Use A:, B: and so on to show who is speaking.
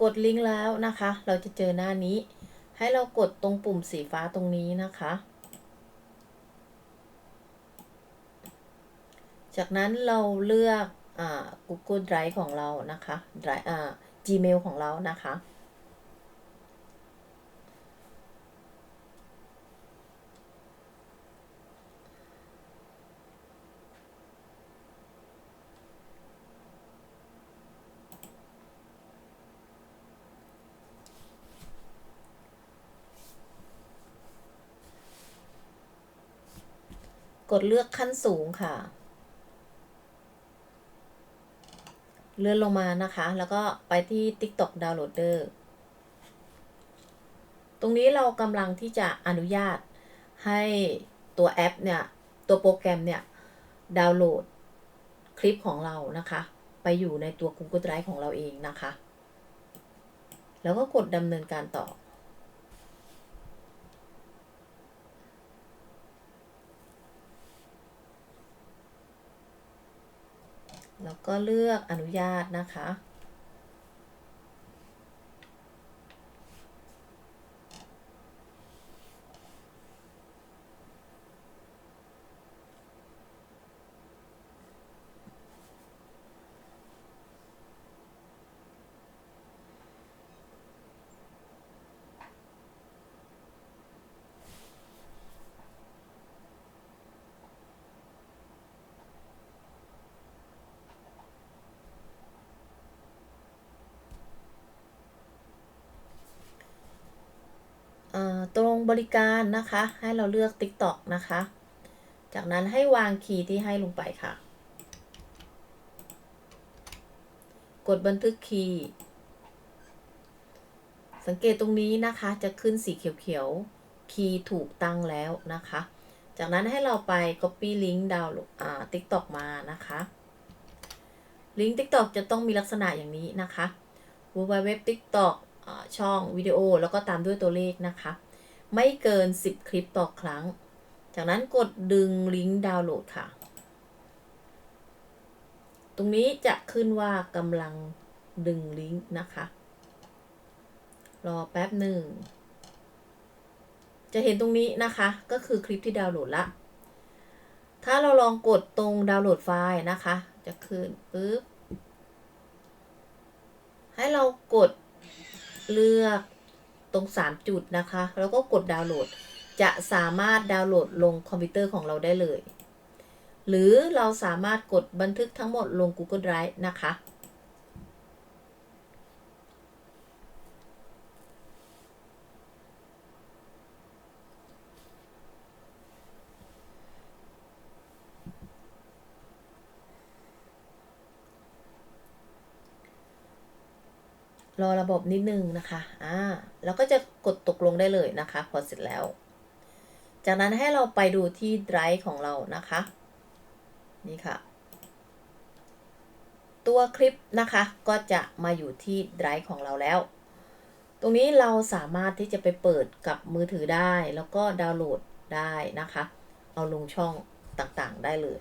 A: กดลิงก์แล้วนะคะ เราจะเจอหน้านี้ ให้เรากดตรงปุ่มสีฟ้าตรงนี้นะคะ จากนั้นเราเลือกอ่า Google Drive ของเรานะคะ Drive อ่า Gmail ของเรานะคะ กดเลือกขั้นสูงค่ะ เลื่อนลงมานะคะ แล้วก็ไปที่ TikTok Downloader ตรงนี้เรากำลังที่จะอนุญาตให้ตัวแอปเนี่ย ตัวโปรแกรมเนี่ย ดาวน์โหลดคลิปของเรานะคะ ไปอยู่ในตัว Google Drive ของเราเองนะคะ แล้วก็กดดำเนินการต่อ แล้วก็เลือกอนุญาตนะคะ บริการนะคะ ให้เราเลือก TikTok นะคะ จากนั้นให้วางคีย์ที่ให้ลงไปค่ะ กดบันทึกคีย์ สังเกตตรงนี้นะคะจะขึ้นสีเขียวๆ คีย์ถูกตั้งแล้วนะคะ จากนั้นให้เราไป Copy Link ดาวน์โหลดอ่า TikTok มานะคะลิงก์ TikTok จะต้องมีลักษณะอย่างนี้นะคะ www TikTok อ่าช่องวิดีโอแล้วก็ตามด้วยตัวเลขนะคะ ไม่เกิน 10 คลิปต่อครั้ง จากนั้นกดดึงลิงก์ดาวน์โหลดค่ะ ตรงนี้จะขึ้นว่ากำลังดึงลิงก์นะคะ รอแป๊บหนึ่ง จะเห็นตรงนี้นะคะ ก็คือคลิปที่ดาวน์โหลดละ ถ้าเราลองกดตรงดาวน์โหลดไฟล์นะคะ จะขึ้นปึ๊บ ให้เรากดเลือก ตรง 3 จุดนะคะ แล้วก็กดดาวน์โหลด จะสามารถดาวน์โหลดลงคอมพิวเตอร์ของเราได้เลย หรือเราสามารถกดบันทึกทั้งหมดลง Google Drive นะคะ รอระบบนิดนึงนะคะ อ่า แล้วก็จะกดตกลงได้เลยนะคะ พอเสร็จแล้ว จากนั้นให้เราไปดูที่ Drive ของเรานะคะ นี่ค่ะ ตัวคลิปนะคะ ก็จะมาอยู่ที่ Drive ของเราแล้ว ตรงนี้เราสามารถที่จะไปเปิดกับมือถือได้ แล้วก็ดาวน์โหลดได้นะคะ เอาลงช่องต่างๆได้เลย